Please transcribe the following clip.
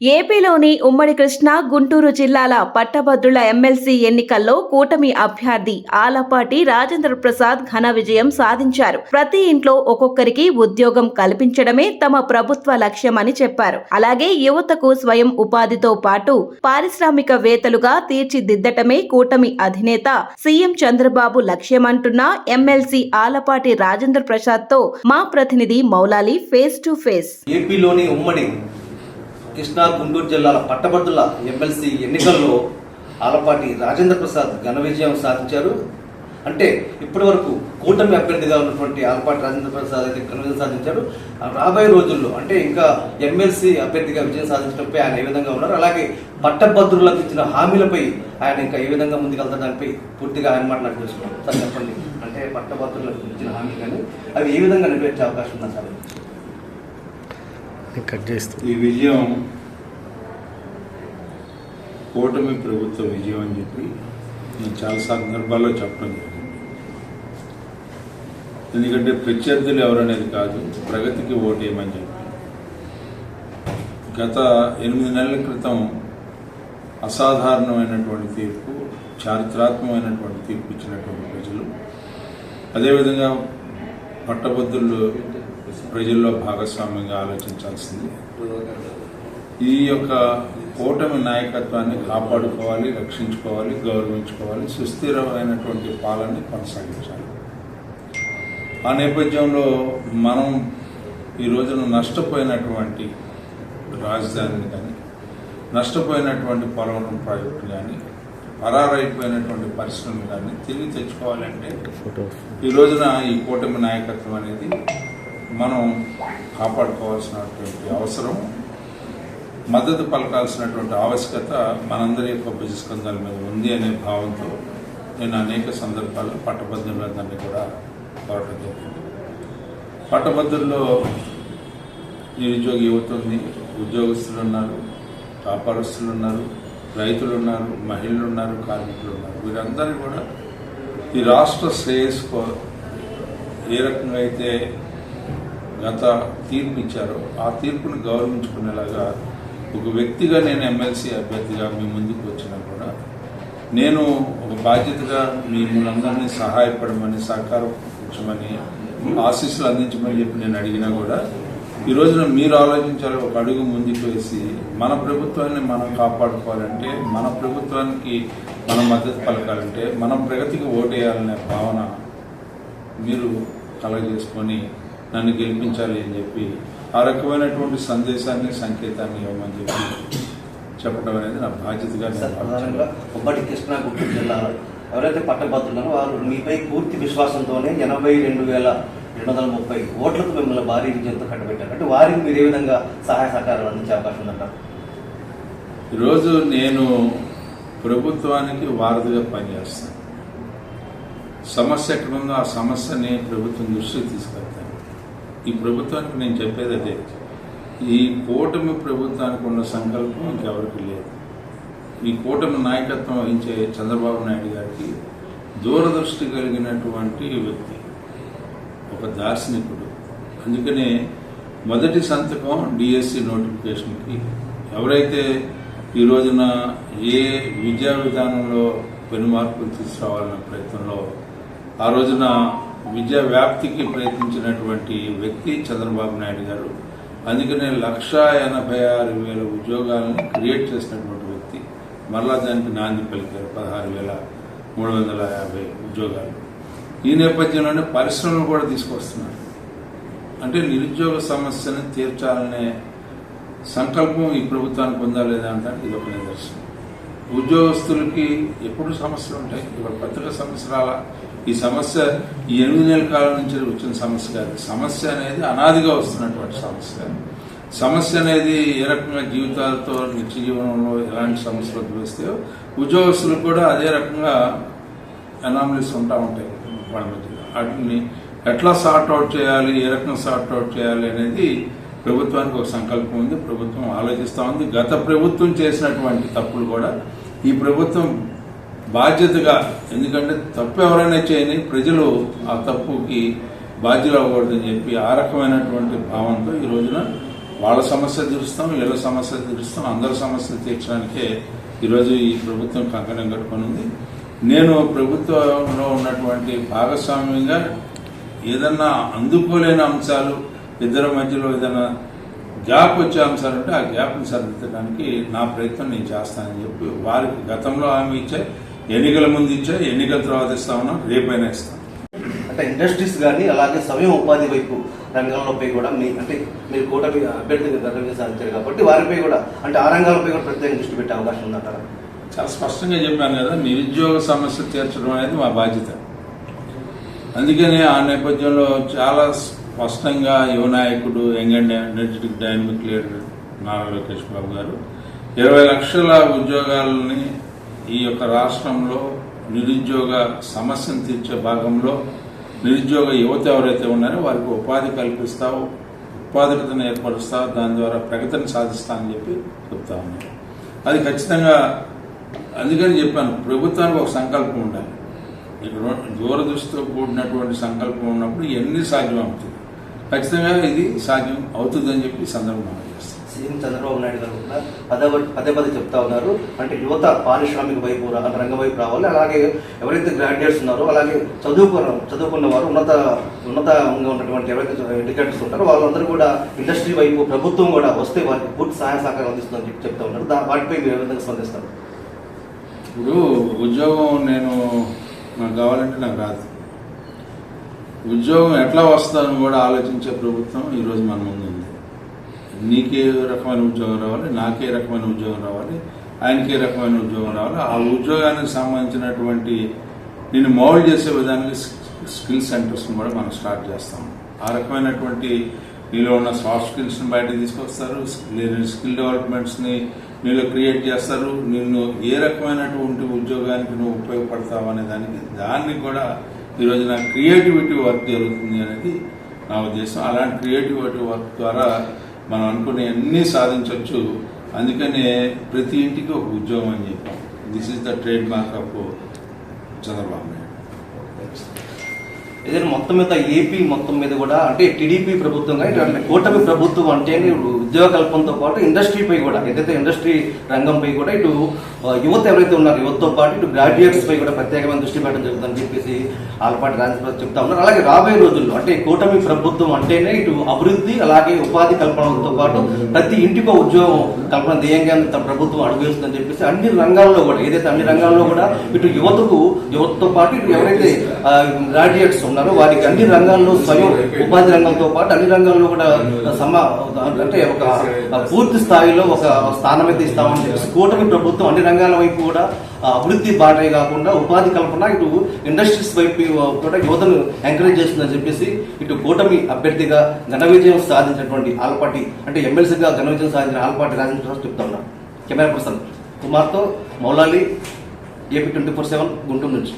ఏపీలోని ఉమ్మడి కృష్ణా గుంటూరు జిల్లాల పట్టభద్రుల ఎమ్మెల్సీ ఎన్నికల్లో కూటమి అభ్యర్థి ఆలపాటి రాజేంద్ర ప్రసాద్ ఘన విజయం సాధించారు. ప్రతి ఇంట్లో ఒక్కొక్కరికి ఉద్యోగం కల్పించడమే తమ ప్రభుత్వ లక్ష్యమని చెప్పారు. అలాగే యువతకు స్వయం ఉపాధితో పాటు పారిశ్రామికవేత్తలుగా తీర్చిదిద్దటమే కూటమి అధినేత సీఎం చంద్రబాబు లక్ష్యమంటున్న ఎమ్మెల్సీ ఆలపాటి రాజేంద్ర ప్రసాద్తో మా ప్రతినిధి మౌలాలి ఫేస్ టు ఫేస్. ఏపీలోని ఉమ్మడి కృష్ణా గుంటూరు జిల్లాల పట్టభద్రుల ఎమ్మెల్సీ ఎన్నికల్లో ఆలపాటి రాజేంద్ర ప్రసాద్ ఘన విజయం సాధించారు. అంటే ఇప్పటి వరకు కూటమి అభ్యర్థిగా ఉన్నటువంటి ఆలపాటి రాజేంద్ర ప్రసాద్ అయితే ఘన విజయం సాధించారు. రాబోయే రోజుల్లో అంటే ఇంకా ఎమ్మెల్సీ అభ్యర్థిగా విజయం సాధించడంపై ఆయన ఏ విధంగా ఉన్నారు? అలాగే పట్టభద్రులకు ఇచ్చిన హామీలపై ఆయన ఇంకా ఏ విధంగా ముందుకెళ్తారు? దానిపై పూర్తిగా ఆయన మాట తెలుసుకున్నాం సార్ చెప్పండి. అంటే పట్టభద్రులకు ఇచ్చిన హామీ కానీ అవి ఏ విధంగా నెరవేర్చే అవకాశం ఉందా సార్? కట్ చేస్తూ. ఈ విజయం కూటమి ప్రభుత్వ విజయం అని చెప్పి నేను చాలా సందర్భాల్లో చెప్పడం జరిగింది. ఎందుకంటే ప్రత్యర్థులు ఎవరనేది కాదు ప్రగతికి ఓటేయమని చెప్పి. గత ఎనిమిది నెలల క్రితం అసాధారణమైనటువంటి తీర్పు చారిత్రాత్మకమైనటువంటి తీర్పు ఇచ్చినటువంటి ప్రజలు. అదేవిధంగా పట్టభద్రులు ప్రజల్లో భాగస్వామ్యంగా ఆలోచించాల్సింది. ఈ యొక్క కూటమి నాయకత్వాన్ని కాపాడుకోవాలి రక్షించుకోవాలి గౌరవించుకోవాలి సుస్థిరమైనటువంటి పాలనని కొనసాగించాలి. ఆ నేపథ్యంలో మనం ఈ రోజున నష్టపోయినటువంటి రాజధానిని కానీ నష్టపోయినటువంటి పోలవరం ప్రాజెక్టు కానీ పరారైపోయినటువంటి పరిశ్రమలు కానీ తిరిగి తెచ్చుకోవాలంటే ఈ రోజున ఈ కూటమి నాయకత్వం అనేది మనం కాపాడుకోవాల్సినటువంటి అవసరం మద్దతు పలకాల్సినటువంటి ఆవశ్యకత మనందరి యొక్క భుజస్కంధాల మీద ఉంది అనే భావంతో నేను అనేక సందర్భాల్లో పట్టభద్రులందరినీ కూడా కోరడం జరిగింది. పట్టభద్రుల్లో నిరుద్యోగ యువత ఉంది ఉద్యోగస్తులు ఉన్నారు వ్యాపారస్తులు ఉన్నారు రైతులు ఉన్నారు మహిళలు ఉన్నారు కార్మికులు ఉన్నారు. వీరందరూ కూడా ఈ రాష్ట్ర శ్రేయస్కో ఏ రకంగా అయితే గత తీర్పు ఇచ్చారో ఆ తీర్పును గౌరవించుకునేలాగా ఒక వ్యక్తిగా నేను ఎమ్మెల్సీ అభ్యర్థిగా మీ ముందుకు వచ్చినా కూడా నేను ఒక బాధ్యతగా మిమ్మల్ని అందరినీ సహాయపడమని సహకారం ఇచ్చమని ఆశీస్సులు అందించమని చెప్పి నేను అడిగినా కూడా ఈ రోజున మీరు ఆలోచించాలి ఒక అడుగు ముందుకు వేసి మన ప్రభుత్వాన్ని మనం కాపాడుకోవాలంటే మన ప్రభుత్వానికి మనం మద్దతు పలకాలంటే మనం ప్రగతికి ఓటేయాలనే భావన మీరు కలగజేసుకొని నన్ను గెలిపించాలి అని చెప్పి ఆ రకమైనటువంటి సందేశాన్ని సంకేతాన్ని ఇవ్వమని చెప్పి చెప్పడం అనేది నా బాధ్యతగా ప్రధానంగా. ఉమ్మడి కృష్ణా గుంటూరు జిల్లాలో ఎవరైతే పట్టభద్రున్నారో వారు మీపై పూర్తి విశ్వాసంతోనే ఎనభై రెండు వేల రెండు వందల ముప్పై ఓట్లకు మిమ్మల్ని భారీ విజయంతో కట్టబెట్టారు. అంటే వారికి మీరు ఏ విధంగా సహాయ సహకారాలు అందించే అవకాశం ఉందంటారు? ఈరోజు నేను ప్రభుత్వానికి వారధిగా పనిచేస్తాను. సమస్య ఎక్కడ ఉందో ఆ సమస్యని ప్రభుత్వం దృష్టికి తీసుకెళ్తాను. ఈ ప్రభుత్వానికి నేను చెప్పేది అదే. ఈ కూటమి ప్రభుత్వానికి ఉన్న సంకల్పం ఇంకెవరికి లేదు. ఈ కూటమి నాయకత్వం వహించే చంద్రబాబు నాయుడు గారికి దూరదృష్టి కలిగినటువంటి వ్యక్తి ఒక దార్శనికుడు. అందుకనే మొదటి సంతకం డిఎస్సి నోటిఫికేషన్కి. ఎవరైతే ఈ రోజున ఏ విద్యా విధానంలో పెను మార్పులు తీసుకురావాలన్న ప్రయత్నంలో ఆ రోజున విద్యా వ్యాప్తికి ప్రయత్నించినటువంటి వ్యక్తి చంద్రబాబు నాయుడు గారు. అందుకనే లక్ష ఎనభై ఆరు వేల ఉద్యోగాలను క్రియేట్ చేసినటువంటి వ్యక్తి. మరలా దానికి నాంది పలికారు పదహారు వేల మూడు వందల యాభై ఉద్యోగాలు. ఈ నేపథ్యంలోనే పరిశ్రమలు కూడా తీసుకొస్తున్నారు. అంటే నిరుద్యోగ సమస్యను తీర్చాలనే సంకల్పం ఈ ప్రభుత్వానికి ఉందా లేదా అంటే ఇది ఒక నిదర్శనం. ఉద్యోగస్తులకి ఎప్పుడు సమస్యలు ఉంటాయి? ఇవాళ పత్రిక సంవత్సరాల ఈ సమస్య ఈ ఎనిమిది నెలల కాలం నుంచి వచ్చిన సమస్య కాదు. సమస్య అనేది అనాదిగా వస్తున్నటువంటి సమస్య సమస్య అనేది ఏ రకంగా జీవితాలతో నిత్య జీవనంలో ఎలాంటి సమస్యలు ఉద్భవిస్తాయో ఉద్యోగస్తులు కూడా అదే రకంగా అనామలీస్ ఉంటా ఉంటాయి వాళ్ళ మధ్య. వాటిని ఎట్లా సార్ట్ అవుట్ చేయాలి ఏ రకంగా సార్ట్ అవుట్ చేయాలి అనేది ప్రభుత్వానికి ఒక సంకల్పం ఉంది. ప్రభుత్వం ఆలోచిస్తూ ఉంది. గత ప్రభుత్వం చేసినటువంటి తప్పులు కూడా ఈ ప్రభుత్వం బాధ్యతగా ఎందుకంటే తప్పు ఎవరైనా చేయని ప్రజలు ఆ తప్పుకి బాధ్యులు అవ్వకూడదని చెప్పి ఆ రకమైనటువంటి భావంతో ఈ రోజున వాళ్ళ సమస్య తీరుస్తాం వీళ్ళ సమస్య తీరుస్తాం అందరి సమస్యలు తీర్చడానికే ఈరోజు ఈ ప్రభుత్వం కంకణం కట్టుకొని ఉంది నేను ప్రభుత్వంలో ఉన్నటువంటి భాగస్వామ్యంగా ఏదన్నా అందుకోలేని అంశాలు ఇద్దరి మధ్యలో ఏదైనా గ్యాప్ వచ్చే అంశాలు ఉంటే ఆ గ్యాప్ని సరిదిద్దడానికి నా ప్రయత్నం నేను చేస్తానని చెప్పి వారికి గతంలో హామీ ఇచ్చాయి. ఎన్నికల ముందు ఇచ్చా ఎన్నికల తర్వాత ఇస్తా ఉన్నాం రేపైనా ఇస్తాం. అంటే ఇండస్ట్రీస్ కానీ అలాగే స్వయం ఉపాధి వైపు రంగాలపై కూడా మీ అంటే మీరు కూటమి అభ్యర్థిగా గర్వంగా సాధించారు కాబట్టి వారిపై కూడా అంటే ఆ రంగాలపై కూడా ప్రత్యేక దృష్టి పెట్టే అవకాశం ఉందంటారా చాలా స్పష్టంగా చెప్పాను కదా నిరుద్యోగ సమస్య తీర్చడం అనేది మా బాధ్యత. అందుకని ఆ నేపథ్యంలో చాలా స్పష్టంగా యువ నాయకుడు young and energetic dynamic leader Nara Lokesh Babu garu ఇరవై లక్షల ఉద్యోగాలని ఈ యొక్క రాష్ట్రంలో నిరుద్యోగ సమస్యను తీర్చే భాగంలో నిరుద్యోగ యువత ఎవరైతే ఉన్నారో వారికి ఉపాధి కల్పిస్తావు ఉత్పాదకతను ఏర్పరుస్తావు దాని ద్వారా ప్రగతిని సాధిస్తా అని చెప్పి చెప్తా ఉన్నారు. అది ఖచ్చితంగా అందుకని చెప్పాను ప్రభుత్వానికి ఒక సంకల్పం ఉండాలి. ఇక్కడ దూరదృష్టితో కూడినటువంటి సంకల్పం ఉన్నప్పుడు ఇవన్నీ సాధ్యం అవుతుంది ఖచ్చితంగా ఇది సాధ్యం అవుతుందని చెప్పి సందర్భం సీఎం చంద్రబాబు నాయుడు గారు కూడా పదే పదే పదే చెప్తా ఉన్నారు. అంటే యువత పారిశ్రామిక వైపు రంగం వైపు రావాలి. అలాగే ఎవరైతే గ్రాడ్యుయేట్స్ ఉన్నారో అలాగే చదువుకున్న చదువుకున్న వారు ఉన్నత ఉన్నతంగా ఉన్నటువంటి ఎవరైతే ఎడ్యుకేటర్స్ ఉంటారో వాళ్ళందరూ కూడా ఇండస్ట్రీ వైపు ప్రభుత్వం కూడా వస్తే వారికి పూర్తి సహాయ సహకారం అందిస్తుందని చెప్పి చెప్తా ఉన్నారు. దా- వాటిపై మీరు ఏ విధంగా స్పందిస్తారు? ఇప్పుడు ఉద్యోగం నేను నాకు కావాలంటే నాకు రాదు. ఉద్యోగం ఎట్లా వస్తుందని కూడా ఆలోచించే ప్రభుత్వం ఈరోజు మన ముందు ఉంది. నీకే రకమైన ఉద్యోగం రావాలి నాకే రకమైన ఉద్యోగం రావాలి ఆయనకే రకమైన ఉద్యోగం రావాలి. ఆ ఉద్యోగానికి సంబంధించినటువంటి నేను మౌల్డ్ చేసే విధానికి స్కిల్ సెంటర్స్ని కూడా మనం స్టార్ట్ చేస్తాం. ఆ రకమైనటువంటి నీలో ఉన్న సాఫ్ట్ స్కిల్స్ని బయట తీసుకొస్తారు లేని స్కిల్ డెవలప్మెంట్స్ని నీలో క్రియేట్ చేస్తారు. నిన్ను ఏ రకమైనటువంటి ఉద్యోగానికి నువ్వు ఉపయోగపడతావు అనే దానికి దాన్ని కూడా ఈరోజు నా క్రియేటివిటీ వర్క్ జరుగుతుంది అనేది నా ఉద్దేశం. అలాంటి క్రియేటివిటీ వర్క్ ద్వారా మనం అనుకునే అన్నీ సాధించవచ్చు అందుకనే ప్రతి ఇంటికి ఒక ఉద్యోగం అని చెప్పాం. This is the trade mark of Chandrababu Naidu. ఏదైనా మొత్తం మీద ఏపీ మొత్తం మీద కూడా అంటే టీడీపీ ప్రభుత్వం కానీ కూటమి ప్రభుత్వం అంటే ఉద్యోగ కల్పంతో పాటు ఇండస్ట్రీపై కూడా ఏదైతే ఇండస్ట్రీ రంగంపై కూడా ఇటు యువత ఎవరైతే ఉన్నారు యువతతో పాటు ఇటు గ్రాడ్యుయేట్స్ పై కూడా ప్రత్యేకమైన దృష్టి పెట్టడం జరుగుతుందని చెప్పేసి ఆల్పాటి రాజేంద్ర చెప్తా ఉన్నారు. అలాగే రాబోయే రోజుల్లో అంటే కూటమి ప్రభుత్వం అంటేనే ఇటు అభివృద్ధి అలాగే ఉపాధి కల్పనతో పాటు ప్రతి ఇంటికో ఉద్యోగం కల్పన ధ్యేయంగా తమ ప్రభుత్వం అడుగుతుందని చెప్పేసి అన్ని రంగాల్లో కూడా ఏదైతే అన్ని రంగాల్లో కూడా ఇటు యువతకు యువతతో పాటు ఇటు ఎవరైతే గ్రాడ్యుయేట్స్ ఉన్నారో వారికి అన్ని రంగాల్లో స్వయం ఉపాధి రంగంతో పాటు అన్ని రంగాల్లో కూడా సమ అంటే ఒక పూర్తి స్థాయిలో ఒక స్థానం అయితే ఇస్తామని చెప్పేసి కూటమి ప్రభుత్వం అన్ని రంగాల వైపు కూడా అభివృద్ధి బాటే కాకుండా ఉపాధి కల్పన ఇటు ఇండస్ట్రీస్ వైపు కూడా యువతను ఎంకరేజ్ చేస్తుందని చెప్పేసి ఇటు కూటమి అభ్యర్థిగా ఘన విజయం సాధించినటువంటి ఆల్పాటి అంటే ఎమ్మెల్సీగా ఘన విజయం సాధించిన ఆల్పాటి రాజేంద్ర చెప్తా కెమెరా పర్సన్ కుమార్తో Maulali AP twenty four seven Guntur నుంచి.